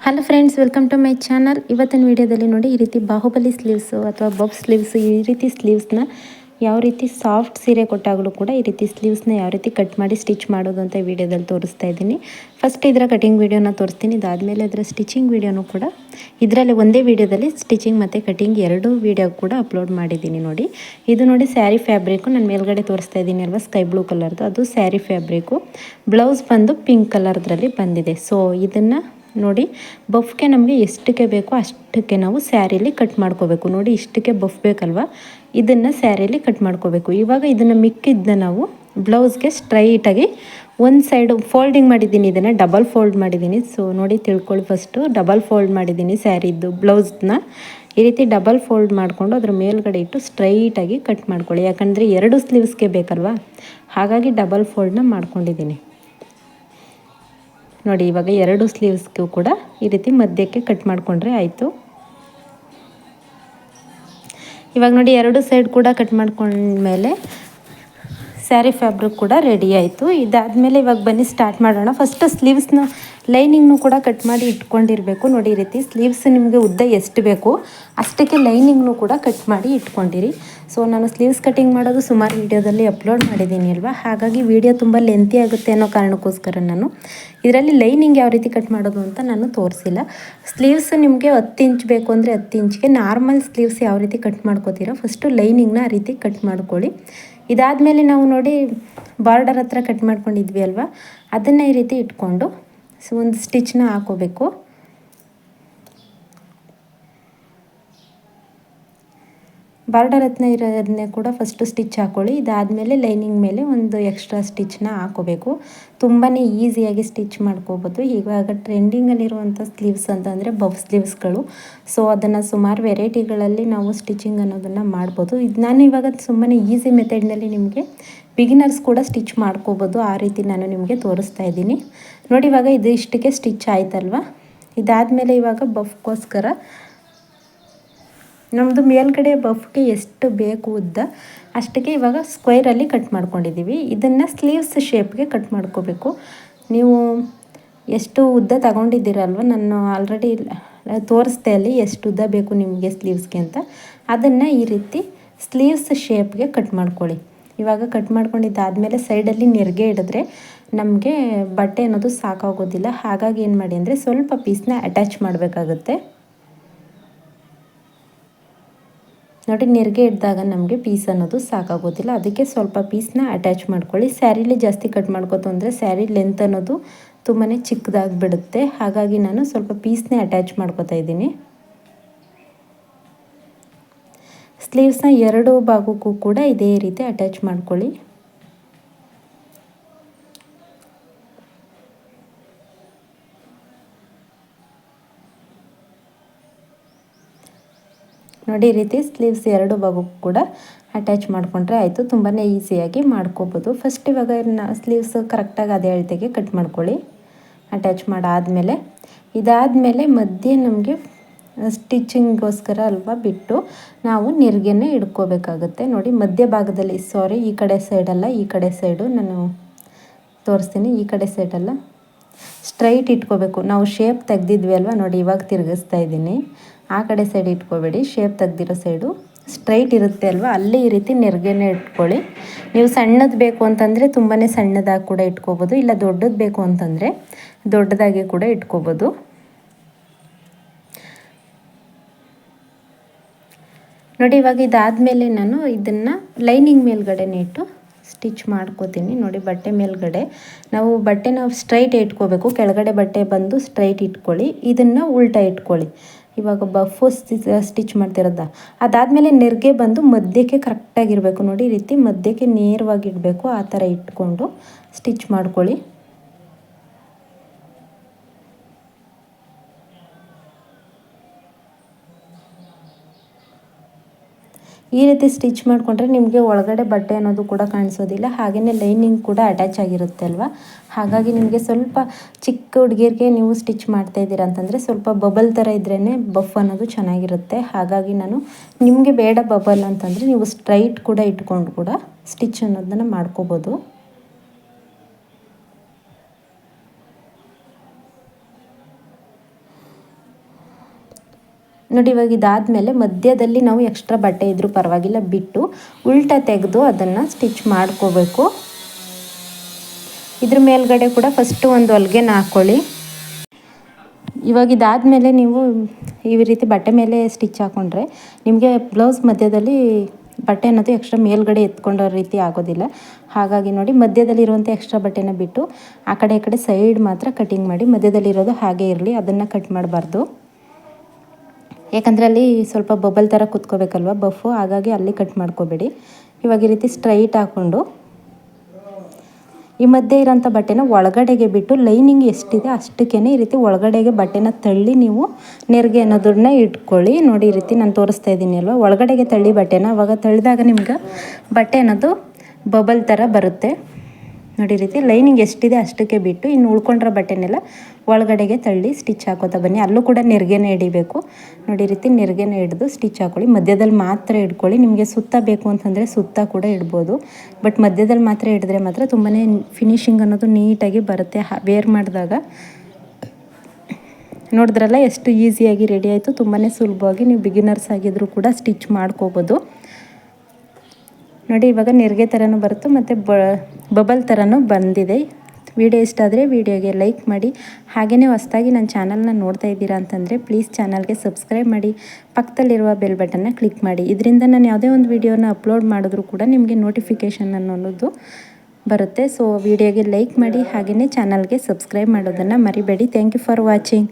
Hello friends welcome to my channel ಇವತ್ತಿನ ವಿಡಿಯೋದಲ್ಲಿ ನೋಡಿ ಈ ರೀತಿ ಬಾಹುಬಲಿ ಸ್ಲೀವ್ಸು ಅಥವಾ ಬಬ್ ಸ್ಲೀವ್ಸು ಈ ರೀತಿ ಸ್ಲೀವ್ಸ್ನ ಯಾವ ರೀತಿ ಸಾಫ್ಟ್ ಸೀರೆ ಕೊಟ್ಟಾಗಲೂ ಕೂಡ ಈ ರೀತಿ ಸ್ಲೀವ್ಸ್ನ ಯಾವ ರೀತಿ ಕಟ್ ಮಾಡಿ ಸ್ಟಿಚ್ ಮಾಡೋದು ಅಂತ ವಿಡಿಯೋದಲ್ಲಿ ತೋರಿಸ್ತಾ ಇದ್ದೀನಿ. ಫಸ್ಟ್ ಇದರ ಕಟಿಂಗ್ ವೀಡಿಯೋನ ತೋರಿಸ್ತೀನಿ. ಇದಾದಮೇಲೆ ಅದರ ಸ್ಟಿಚಿಂಗ್ ವೀಡಿಯೋನೂ ಕೂಡ ಇದರಲ್ಲಿ ಒಂದೇ ವೀಡಿಯೋದಲ್ಲಿ ಸ್ಟಿಚಿಂಗ್ ಮತ್ತು ಕಟಿಂಗ್ ಎರಡೂ ವಿಡಿಯೋ ಕೂಡ ಅಪ್ಲೋಡ್ ಮಾಡಿದ್ದೀನಿ ನೋಡಿ. ಇದು ನೋಡಿ ಸ್ಯಾರಿ ಫ್ಯಾಬ್ರಿಕು ನಾನು ಮೇಲ್ಗಡೆ ತೋರಿಸ್ತಾ ಇದ್ದೀನಿ ಅಲ್ವಾ? ಸ್ಕೈ ಬ್ಲೂ ಕಲರ್ದು ಅದು ಸ್ಯಾರಿ ಫ್ಯಾಬ್ರಿಕು ಬ್ಲೌಸ್ ಬಂದು ಪಿಂಕ್ ಕಲರ್ದ್ರಲ್ಲಿ ಬಂದಿದೆ. ಸೊ ಇದನ್ನು ನೋಡಿ, ಬಫ್ಗೆ ನಮಗೆ ಎಷ್ಟಕ್ಕೆ ಬೇಕೋ ಅಷ್ಟಕ್ಕೆ ನಾವು ಸ್ಯಾರಿಲಿ ಕಟ್ ಮಾಡ್ಕೋಬೇಕು. ನೋಡಿ, ಇಷ್ಟಕ್ಕೆ ಬಫ್ ಬೇಕಲ್ವ? ಇದನ್ನು ಸ್ಯಾರಿಲಿ ಕಟ್ ಮಾಡ್ಕೋಬೇಕು. ಇವಾಗ ಇದನ್ನು ಮಿಕ್ಕಿದ್ದನ್ನ ನಾವು ಬ್ಲೌಸ್ಗೆ ಸ್ಟ್ರೈಟಾಗಿ ಒಂದು ಸೈಡು ಫೋಲ್ಡಿಂಗ್ ಮಾಡಿದ್ದೀನಿ. ಇದನ್ನು ಡಬಲ್ ಫೋಲ್ಡ್ ಮಾಡಿದ್ದೀನಿ. ಸೊ ನೋಡಿ, ತಿಳ್ಕೊಳ್ಳಿ ಫಸ್ಟು ಡಬಲ್ ಫೋಲ್ಡ್ ಮಾಡಿದ್ದೀನಿ ಸ್ಯಾರಿದ್ದು ಬ್ಲೌಸ್ನ. ಈ ರೀತಿ ಡಬಲ್ ಫೋಲ್ಡ್ ಮಾಡಿಕೊಂಡು ಅದ್ರ ಮೇಲ್ಗಡೆ ಇಟ್ಟು ಸ್ಟ್ರೈಟಾಗಿ ಕಟ್ ಮಾಡ್ಕೊಳ್ಳಿ. ಯಾಕಂದರೆ ಎರಡು ಸ್ಲೀವ್ಸ್ಗೆ ಬೇಕಲ್ವಾ? ಹಾಗಾಗಿ ಡಬಲ್ ಫೋಲ್ಡ್ನ ಮಾಡ್ಕೊಂಡಿದ್ದೀನಿ. ನೋಡಿ, ಇವಾಗ ಎರಡು ಸ್ಲೀವ್ಸ್ಗೂ ಕೂಡ ಈ ರೀತಿ ಮಧ್ಯಕ್ಕೆ ಕಟ್ ಮಾಡಿಕೊಂಡ್ರೆ ಆಯಿತು. ಇವಾಗ ನೋಡಿ, ಎರಡು ಸೈಡ್ ಕೂಡ ಕಟ್ ಮಾಡ್ಕೊಂಡ್ಮೇಲೆ ಸ್ಯಾರಿ ಫ್ಯಾಬ್ರಿಕ್ ಕೂಡ ರೆಡಿ ಆಯಿತು. ಇದಾದಮೇಲೆ ಇವಾಗ ಬನ್ನಿ, ಸ್ಟಾರ್ಟ್ ಮಾಡೋಣ. ಫಸ್ಟ್ ಸ್ಲೀವ್ಸ್ನ ಲೈನಿಂಗ್ನು ಕೂಡ ಕಟ್ ಮಾಡಿ ಇಟ್ಕೊಂಡಿರಬೇಕು. ನೋಡಿ ರೀತಿ ಸ್ಲೀವ್ಸ್ ನಿಮಗೆ ಉದ್ದ ಎಷ್ಟು ಬೇಕು, ಅಷ್ಟಕ್ಕೆ ಲೈನಿಂಗ್ನು ಕೂಡ ಕಟ್ ಮಾಡಿ ಇಟ್ಕೊಂಡಿರಿ. ಸೊ ನಾನು ಸ್ಲೀವ್ಸ್ ಕಟಿಂಗ್ ಮಾಡೋದು ಸುಮಾರು ವೀಡಿಯೋದಲ್ಲಿ ಅಪ್ಲೋಡ್ ಮಾಡಿದ್ದೀನಿ ಅಲ್ವಾ? ಹಾಗಾಗಿ ವಿಡಿಯೋ ತುಂಬ ಲೆಂತಿ ಆಗುತ್ತೆ ಅನ್ನೋ ಕಾರಣಕ್ಕೋಸ್ಕರ ನಾನು ಇದರಲ್ಲಿ ಲೈನಿಂಗ್ ಯಾವ ರೀತಿ ಕಟ್ ಮಾಡೋದು ಅಂತ ನಾನು ತೋರಿಸಿಲ್ಲ. ಸ್ಲೀವ್ಸ್ ನಿಮಗೆ ಹತ್ತು ಇಂಚ್ ಬೇಕು ಅಂದರೆ ಹತ್ತು ಇಂಚ್ಗೆ ನಾರ್ಮಲ್ ಸ್ಲೀವ್ಸ್ ಯಾವ ರೀತಿ ಕಟ್ ಮಾಡ್ಕೋತೀರೋ ಫಸ್ಟು ಲೈನಿಂಗ್ನ ಆ ರೀತಿ ಕಟ್ ಮಾಡ್ಕೊಳ್ಳಿ. ಇದಾದಮೇಲೆ ನಾವು ನೋಡಿ ಬಾರ್ಡರ್ ಹತ್ರ ಕಟ್ ಮಾಡ್ಕೊಂಡಿದ್ವಿ ಅಲ್ವಾ? ಅದನ್ನು ಈ ರೀತಿ ಇಟ್ಕೊಂಡು ಸೊ ಒಂದು ಸ್ಟಿಚ್ನ ಹಾಕೋಬೇಕು. ಬಾರ್ಡರ್ ರತ್ನ ಇರೋದನ್ನೇ ಕೂಡ ಫಸ್ಟು ಸ್ಟಿಚ್ ಹಾಕ್ಕೊಳ್ಳಿ ಇದಾದಮೇಲೆ ಲೈನಿಂಗ್ ಮೇಲೆ ಒಂದು ಎಕ್ಸ್ಟ್ರಾ ಸ್ಟಿಚ್ನ ಹಾಕೋಬೇಕು. ತುಂಬಾ ಈಸಿಯಾಗಿ ಸ್ಟಿಚ್ ಮಾಡ್ಕೋಬೋದು. ಇವಾಗ ಟ್ರೆಂಡಿಂಗಲ್ಲಿರುವಂಥ ಸ್ಲೀವ್ಸ್ ಅಂತಂದರೆ ಬಫ್ ಸ್ಲೀವ್ಸ್ಗಳು ಸೊ ಅದನ್ನು ಸುಮಾರು ವೆರೈಟಿಗಳಲ್ಲಿ ನಾವು ಸ್ಟಿಚಿಂಗ್ ಅನ್ನೋದನ್ನು ಮಾಡ್ಬೋದು. ಇದು ನಾನು ಇವಾಗ ತುಂಬಾ ಈಸಿ ಮೆಥಡ್ನಲ್ಲಿ ನಿಮಗೆ ಬಿಗಿನರ್ಸ್ ಕೂಡ ಸ್ಟಿಚ್ ಮಾಡ್ಕೋಬೋದು. ಆ ರೀತಿ ನಾನು ನಿಮಗೆ ತೋರಿಸ್ತಾ ಇದ್ದೀನಿ. ನೋಡಿ ಇವಾಗ ಇದು ಇಷ್ಟಕ್ಕೆ ಸ್ಟಿಚ್ ಆಯ್ತಲ್ವ? ಇದಾದಮೇಲೆ ಇವಾಗ ಬಫ್ಗೋಸ್ಕರ ನಮ್ಮದು ಮೇಲ್ಗಡೆ ಬಫ್ಗೆ ಎಷ್ಟು ಬೇಕು ಉದ್ದ ಅಷ್ಟಕ್ಕೆ ಇವಾಗ ಸ್ಕ್ವೇರಲ್ಲಿ ಕಟ್ ಮಾಡ್ಕೊಂಡಿದ್ದೀವಿ ಇದನ್ನು ಸ್ಲೀವ್ಸ್ ಶೇಪ್ಗೆ ಕಟ್ ಮಾಡ್ಕೋಬೇಕು. ನೀವು ಎಷ್ಟು ಉದ್ದ ತಗೊಂಡಿದ್ದೀರಲ್ವ ನಾನು ಆಲ್ರೆಡಿ ತೋರಿಸ್ದೆ ಅಲ್ಲಿ ಎಷ್ಟು ಉದ್ದ ಬೇಕು ನಿಮಗೆ ಸ್ಲೀವ್ಸ್ಗೆ ಅಂತ. ಅದನ್ನು ಈ ರೀತಿ ಸ್ಲೀವ್ಸ್ ಶೇಪ್ಗೆ ಕಟ್ ಮಾಡ್ಕೊಳ್ಳಿ. ಇವಾಗ ಕಟ್ ಮಾಡ್ಕೊಂಡಿದ್ದಾದಮೇಲೆ ಸೈಡಲ್ಲಿ ನೆರಿಗೆ ಇಡಿದ್ರೆ ನಮಗೆ ಬಟ್ಟೆ ಅನ್ನೋದು ಸಾಕಾಗೋದಿಲ್ಲ. ಹಾಗಾಗಿ ಏನು ಮಾಡಿ ಅಂದರೆ ಸ್ವಲ್ಪ ಪೀಸ್ನ ಅಟ್ಯಾಚ್ ಮಾಡಬೇಕಾಗುತ್ತೆ. ನೋಡಿ, ನೆರಿಗೆ ಇದ್ದಾಗ ನಮಗೆ ಪೀಸ್ ಅನ್ನೋದು ಸಾಕಾಗೋದಿಲ್ಲ. ಅದಕ್ಕೆ ಸ್ವಲ್ಪ ಪೀಸ್ನ ಅಟ್ಯಾಚ್ ಮಾಡ್ಕೊಳ್ಳಿ. ಸ್ಯಾರಿಲಿ ಜಾಸ್ತಿ ಕಟ್ ಮಾಡ್ಕೋತು ಅಂದರೆ ಸ್ಯಾರಿ ಲೆಂತ್ ಅನ್ನೋದು ತುಂಬಾ ಚಿಕ್ಕದಾಗಿ ಬಿಡುತ್ತೆ ಹಾಗಾಗಿ ನಾನು ಸ್ವಲ್ಪ ಪೀಸ್ನೇ ಅಟ್ಯಾಚ್ ಮಾಡ್ಕೋತಾ ಇದ್ದೀನಿ. ಸ್ಲೀವ್ಸ್ನ ಎರಡು ಭಾಗಕ್ಕೂ ಕೂಡ ಇದೇ ರೀತಿ ಅಟ್ಯಾಚ್ ಮಾಡ್ಕೊಳ್ಳಿ. ನೋಡಿ, ಈ ರೀತಿ ಸ್ಲೀವ್ಸ್ ಎರಡು ಭಾಗಕ್ಕೂ ಕೂಡ ಅಟ್ಯಾಚ್ ಮಾಡಿಕೊಂಡ್ರೆ ಆಯಿತು. ತುಂಬಾ ಈಸಿಯಾಗಿ ಮಾಡ್ಕೋಬೋದು. ಫಸ್ಟ್ ಇವಾಗ ಸ್ಲೀವ್ಸ್ ಕರೆಕ್ಟಾಗಿ ಅದೇ ಅಳತೆಗೆ ಕಟ್ ಮಾಡ್ಕೊಳ್ಳಿ. ಅಟ್ಯಾಚ್ ಮಾಡಾದಮೇಲೆ, ಇದಾದಮೇಲೆ ಮಧ್ಯೆ ನಮಗೆ ಸ್ಟಿಚಿಂಗ್ಗೋಸ್ಕರ ಅಲ್ವಾ ಬಿಟ್ಟು ನಾವು ನೆರಿಗೆನೇ ಇಡ್ಕೋಬೇಕಾಗುತ್ತೆ. ನೋಡಿ, ಮಧ್ಯ ಭಾಗದಲ್ಲಿ ಸಾರಿ ಈ ಕಡೆ ಸೈಡಲ್ಲ ಈ ಕಡೆ ಸೈಡು ನಾನು ತೋರಿಸ್ತೀನಿ. ಈ ಕಡೆ ಸೈಡಲ್ಲ ಸ್ಟ್ರೈಟ್ ಇಟ್ಕೋಬೇಕು. ನಾವು ಶೇಪ್ ತೆಗ್ದಿದ್ವಿ ಅಲ್ವಾ, ನೋಡಿ, ಇವಾಗ ತಿರುಗಿಸ್ತಾ ಇದ್ದೀನಿ. ಆ ಕಡೆ ಸೈಡ್ ಇಟ್ಕೋಬೇಡಿ ಶೇಪ್ ತೆಗ್ದಿರೋ ಸೈಡು ಸ್ಟ್ರೈಟ್ ಇರುತ್ತೆ ಅಲ್ವಾ? ಅಲ್ಲೇ ಈ ರೀತಿ ನೆರಿಗೆನೇ ಇಟ್ಕೊಳ್ಳಿ. ನೀವು ಸಣ್ಣದು ಬೇಕು ಅಂತಂದರೆ ತುಂಬಾ ಸಣ್ಣದಾಗಿ ಕೂಡ ಇಟ್ಕೋಬೋದು, ಇಲ್ಲ ದೊಡ್ಡದು ಬೇಕು ಅಂತಂದರೆ ದೊಡ್ಡದಾಗಿ ಕೂಡ ಇಟ್ಕೋಬೋದು. ನೋಡಿ, ಇವಾಗ ಇದಾದಮೇಲೆ ನಾನು ಇದನ್ನು ಲೈನಿಂಗ್ ಮೇಲ್ಗಡೆ ಇಟ್ಟು ಸ್ಟಿಚ್ ಮಾಡ್ಕೋತೀನಿ. ನೋಡಿ, ಬಟ್ಟೆ ಮೇಲ್ಗಡೆ. ನಾವು ಬಟ್ಟೆನ ಸ್ಟ್ರೈಟ್ ಇಟ್ಕೋಬೇಕು. ಕೆಳಗಡೆ ಬಟ್ಟೆ ಬಂದು ಸ್ಟ್ರೈಟ್ ಇಟ್ಕೊಳ್ಳಿ. ಇದನ್ನು ಉಲ್ಟಾ ಇಟ್ಕೊಳ್ಳಿ. ಇವಾಗ ಬಫು ಸ್ಟಿಚ್ ಮಾಡ್ತಿರೋದ? ಅದಾದಮೇಲೆ ನೆರಿಗೆ ಬಂದು ಮಧ್ಯಕ್ಕೆ ಕರೆಕ್ಟಾಗಿರಬೇಕು ನೋಡಿ ಈ ರೀತಿ, ಮಧ್ಯಕ್ಕೆ ನೇರವಾಗಿ ಇಡಬೇಕು, ಆ ಥರ ಇಟ್ಕೊಂಡು ಸ್ಟಿಚ್ ಮಾಡ್ಕೊಳ್ಳಿ. ಈ ರೀತಿ ಸ್ಟಿಚ್ ಮಾಡಿಕೊಂಡ್ರೆ ನಿಮಗೆ ಒಳಗಡೆ ಬಟ್ಟೆ ಅನ್ನೋದು ಕೂಡ ಕಾಣಿಸೋದಿಲ್ಲ. ಹಾಗೆಯೇ ಲೈನಿಂಗ್ ಕೂಡ ಅಟ್ಯಾಚ್ ಆಗಿರುತ್ತೆ ಅಲ್ವಾ? ಹಾಗಾಗಿ ನಿಮಗೆ ಸ್ವಲ್ಪ ಚಿಕ್ಕ ಹುಡುಗಿಯರಿಗೆ ನೀವು ಸ್ಟಿಚ್ ಮಾಡ್ತಾ ಇದ್ದೀರಾ ಅಂತಂದರೆ ಸ್ವಲ್ಪ ಬಬಲ್ ಥರ ಇದ್ರೇ ಬಫ್ ಅನ್ನೋದು ಚೆನ್ನಾಗಿರುತ್ತೆ. ಹಾಗಾಗಿ ನಾನು ನಿಮಗೆ ಬೇಡ ಬಬಲ್ ಅಂತಂದರೆ ನೀವು ಸ್ಟ್ರೈಟ್ ಕೂಡ ಇಟ್ಕೊಂಡು ಕೂಡ ಸ್ಟಿಚ್ ಅನ್ನೋದನ್ನು ಮಾಡ್ಕೋಬೋದು. ನೋಡಿ ಇವಾಗ ಇದಾದಮೇಲೆ ಮಧ್ಯದಲ್ಲಿ ನಾವು ಎಕ್ಸ್ಟ್ರಾ ಬಟ್ಟೆ ಇದ್ದರೂ ಪರವಾಗಿಲ್ಲ, ಬಿಟ್ಟು ಉಲ್ಟಾ ತೆಗೆದು ಅದನ್ನು ಸ್ಟಿಚ್ ಮಾಡ್ಕೋಬೇಕು. ಇದ್ರ ಮೇಲ್ಗಡೆ ಕೂಡ ಫಸ್ಟು ಒಂದು ಹೊಲ್ಗೆನ ಹಾಕ್ಕೊಳ್ಳಿ ಇವಾಗ ಇದಾದಮೇಲೆ ನೀವು ಈ ರೀತಿ ಬಟ್ಟೆ ಮೇಲೆ ಸ್ಟಿಚ್ ಹಾಕ್ಕೊಂಡ್ರೆ ನಿಮಗೆ ಬ್ಲೌಸ್ ಮಧ್ಯದಲ್ಲಿ ಬಟ್ಟೆ ಅನ್ನೋದು ಎಕ್ಸ್ಟ್ರಾ ಮೇಲ್ಗಡೆ ಎತ್ಕೊಂಡೋ ರೀತಿ ಆಗೋದಿಲ್ಲ. ಹಾಗಾಗಿ ನೋಡಿ ಮಧ್ಯದಲ್ಲಿರುವಂಥ ಎಕ್ಸ್ಟ್ರಾ ಬಟ್ಟೆನ ಬಿಟ್ಟು ಆ ಕಡೆ ಈ ಕಡೆ ಸೈಡ್ ಮಾತ್ರ ಕಟಿಂಗ್ ಮಾಡಿ ಮಧ್ಯದಲ್ಲಿರೋದು ಹಾಗೆ ಇರಲಿ, ಅದನ್ನು ಕಟ್ ಮಾಡಬಾರ್ದು. ಯಾಕಂದರೆ ಅಲ್ಲಿ ಸ್ವಲ್ಪ ಬಬಲ್ ಥರ ಕುತ್ಕೋಬೇಕಲ್ವ ಬಫು ಹಾಗಾಗಿ ಅಲ್ಲಿ ಕಟ್ ಮಾಡ್ಕೋಬೇಡಿ. ಇವಾಗ ಈ ರೀತಿ ಸ್ಟ್ರೈಟ್ ಹಾಕ್ಕೊಂಡು ಈ ಮಧ್ಯೆ ಇರೋಂಥ ಬಟ್ಟೆನ ಒಳಗಡೆಗೆ ಬಿಟ್ಟು ಲೈನಿಂಗ್ ಎಷ್ಟಿದೆ ಅಷ್ಟಕ್ಕೇ ಈ ರೀತಿ ಒಳಗಡೆಗೆ ಬಟ್ಟೆನ ತಳ್ಳಿ ನೀವು ನೆರಿಗೆ ಅನ್ನೋದನ್ನ ಇಟ್ಕೊಳ್ಳಿ. ನೋಡಿ ಈ ರೀತಿ ನಾನು ತೋರಿಸ್ತಾ ಇದ್ದೀನಿ ಅಲ್ವಾ? ಒಳಗಡೆಗೆ ತಳ್ಳಿ ಬಟ್ಟೆನ. ಅವಾಗ ತಳ್ಳಿದಾಗ ನಿಮ್ಗೆ ಬಟ್ಟೆ ಅನ್ನೋದು ಬಬಲ್ ಥರ ಬರುತ್ತೆ. ನೋಡಿ ರೀತಿ ಲೈನಿಂಗ್ ಎಷ್ಟಿದೆ ಅಷ್ಟಕ್ಕೆ ಬಿಟ್ಟು ಇನ್ನು ಉಳ್ಕೊಂಡ್ರ ಬಟ್ಟೆನೆಲ್ಲ ಒಳಗಡೆಗೆ ತಳ್ಳಿ ಸ್ಟಿಚ್ ಹಾಕೋತಾ ಬನ್ನಿ. ಅಲ್ಲೂ ಕೂಡ ನೆರಿಗೆನೇ ಹಿಡಿಬೇಕು. ನೋಡಿ ರೀತಿ ನೆರಿಗೆನೇ ಹಿಡಿದು ಸ್ಟಿಚ್ ಹಾಕೊಳ್ಳಿ. ಮಧ್ಯದಲ್ಲಿ ಮಾತ್ರ ಇಡ್ಕೊಳ್ಳಿ ನಿಮಗೆ ಸುತ್ತ ಬೇಕು ಅಂತಂದರೆ ಸುತ್ತ ಕೂಡ ಇಡ್ಬೋದು. ಬಟ್ ಮಧ್ಯದಲ್ಲಿ ಮಾತ್ರ ಹಿಡಿದ್ರೆ ಮಾತ್ರ ತುಂಬಾ ಫಿನಿಶಿಂಗ್ ಅನ್ನೋದು ನೀಟಾಗಿ ಬರುತ್ತೆ. ವೇರ್ ಮಾಡಿದಾಗ. ನೋಡಿದ್ರಲ್ಲ, ಎಷ್ಟು ಈಸಿಯಾಗಿ ರೆಡಿ ಆಯಿತು. ತುಂಬಾ ಸುಲಭವಾಗಿ ನೀವು ಬಿಗಿನರ್ಸ್ ಆಗಿದ್ರು ಕೂಡ ಸ್ಟಿಚ್ ಮಾಡ್ಕೋಬೋದು. ನೋಡಿ, ಇವಾಗ ನೆರಿಗೆ ಥರನೂ ಬರುತ್ತೆ. ಮತ್ತು ಬಬಲ್ ಥರನೂ ಬಂದಿದೆ. ವಿಡಿಯೋ ಇಷ್ಟ ಆದರೆ ವಿಡಿಯೋಗೆ ಲೈಕ್ ಮಾಡಿ. ಹಾಗೆಯೇ ಹೊಸ್ದಾಗಿ ನನ್ನ ಚಾನಲ್ನ ನೋಡ್ತಾ ಇದ್ದೀರಾ ಅಂತಂದರೆ ಪ್ಲೀಸ್ ಚಾನಲ್ಗೆ ಸಬ್ಸ್ಕ್ರೈಬ್ ಮಾಡಿ. ಪಕ್ಕದಲ್ಲಿರುವ ಬೆಲ್ ಬಟನ್ನ ಕ್ಲಿಕ್ ಮಾಡಿ. ಇದರಿಂದ ನಾನು ಯಾವುದೇ ಒಂದು ವಿಡಿಯೋನ ಅಪ್ಲೋಡ್ ಮಾಡಿದ್ರೂ ಕೂಡ ನಿಮಗೆ ನೋಟಿಫಿಕೇಷನ್ ಅನ್ನೋದು ಬರುತ್ತೆ. ಸೊ ವಿಡಿಯೋಗೆ ಲೈಕ್ ಮಾಡಿ ಹಾಗೆಯೇ ಚಾನಲ್ಗೆ ಸಬ್ಸ್ಕ್ರೈಬ್ ಮಾಡೋದನ್ನು ಮರಿಬೇಡಿ. Thank you for watching.